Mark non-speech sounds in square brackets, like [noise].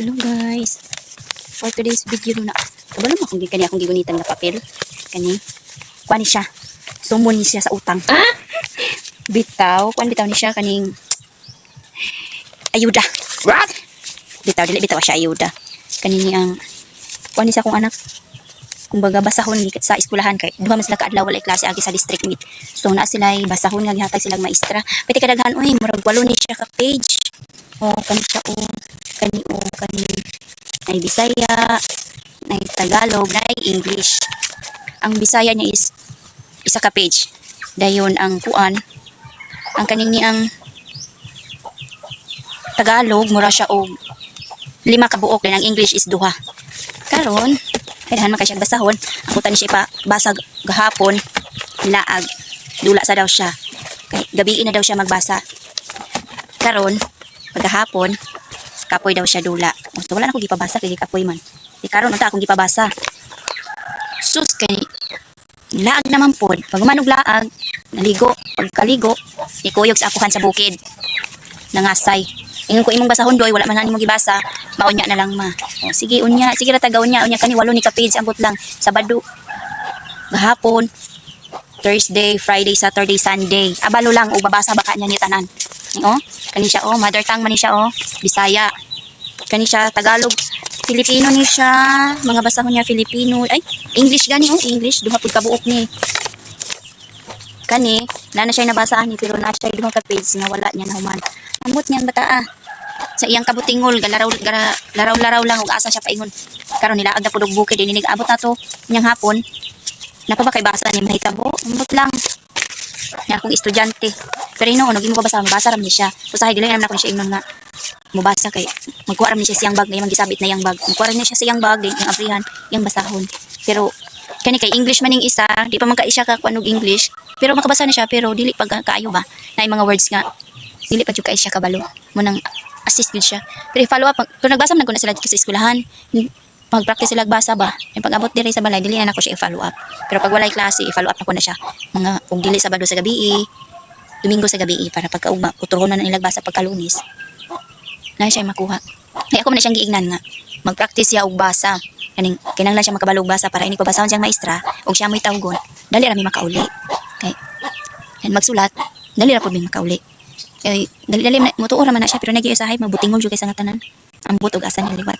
Hello guys. For today's video na. Kabalo mo kung kani akong gigunitan nga papel. Kani. Kuan siya. Sumon ni siya sa utang. [laughs] Bitaw, kuan bitaw ni siya kaning ayuda. What? Bitaw dili bitaw siya ayuda. Kani ni ang kuan ni siya kung anak kumbaga basahon ni sa eskwelahan kay duha man sila kaadlaw walay klase agi sa district meet. So na sila basahon nga gihatag silang maestra. Pwede kadaghan oy murag walo ni siya ka page. O kani siya o kani o kani ay Bisaya, ay Tagalog, ay English. Ang Bisaya niya is isa ka page. Dayon ang kuan ang kaning ni ang Tagalog mura siya og lima ka buok ang English is duha. Karon, kailangan man kay siya basahon. Ang kutan siya pa basag gahapon laag dula sa daw siya. Kay gabi na daw siya magbasa. Karon, pagkahapon, kapoy daw siya dula. O, so, wala na akong gipabasa kay kapoy man. Di karon unta akong gipabasa. Sus kay laag naman pod. Pag umanog laag, naligo, pagkaligo, ikuyog sa akuhan sa bukid. Nangasay. Ingon ko imong basahon doy, wala man nimo gibasa, maunya na lang ma. O, sige unya, sige ra tagaw unya, unya kani walo ni ka page ambot lang. Sabado, gahapon, Thursday, Friday, Saturday, Sunday. Abalo lang o babasa baka niya ni tanan. O, kani siya oh, mother tongue man siya oh, Bisaya. Kani siya Tagalog, Filipino ni siya, mga basahon niya Filipino. Ay, English gani oh, English duha pud kabuok ni. Kani, na na siya nabasaan ni pero na siya duha ka page nga wala niya nahuman. Ambot niyan bata ah. Sa iyang kabutingol, galaraw gara- laraw-laraw lang ug asa siya paingon. Karon nila agda pud og bukid dinig abot na to nyang hapon. Napa ba kay basa ni mahitabo? Ambot lang. Nga akong estudyante. Pero ino, naging mo basa, mabasa ram ni siya. Usahay, dili naman ako siya ingon nga mubasa kay magkuha ram ni siya siyang bag na yung gisabit na yung bag. Magkuha ram niya siya siyang bag, yung abrihan, yung basahon. Pero kani kay English man ning isa, di pa man ka siya ka kuanog English, pero makabasa na siya pero dili pag kaayo ba na yung mga words nga dili pa jud kay siya kabalo. Mo nang assist gud siya. Pero follow up pero nagbasa man ko na sila sa eskwelahan. Mag-practice sila basa ba? Yung pag-abot diri sa balay, dili na ako siya i-follow up. Pero pag walay klase, i-follow up na ko na siya. Mga kung dili Sabado sa gabi, Domingo sa gabi para pagkaugma, uturhon na nilag basa pagkalunis. Na siya makuha. Kaya ako man na siyang giignan nga. Mag-practice siya og basa. Kaning kinanglan siya makabalog basa para ini ko basahon siyang maestra ug siya mo'y tawgon. Dali ra mi makauli. Kay yan magsulat, dali ra pud mi makauli. Kay dali dali mo tuo ra man na siya pero nag-iusahay mabutingol jud kay sa tanan. Ang butog asa ni liwat.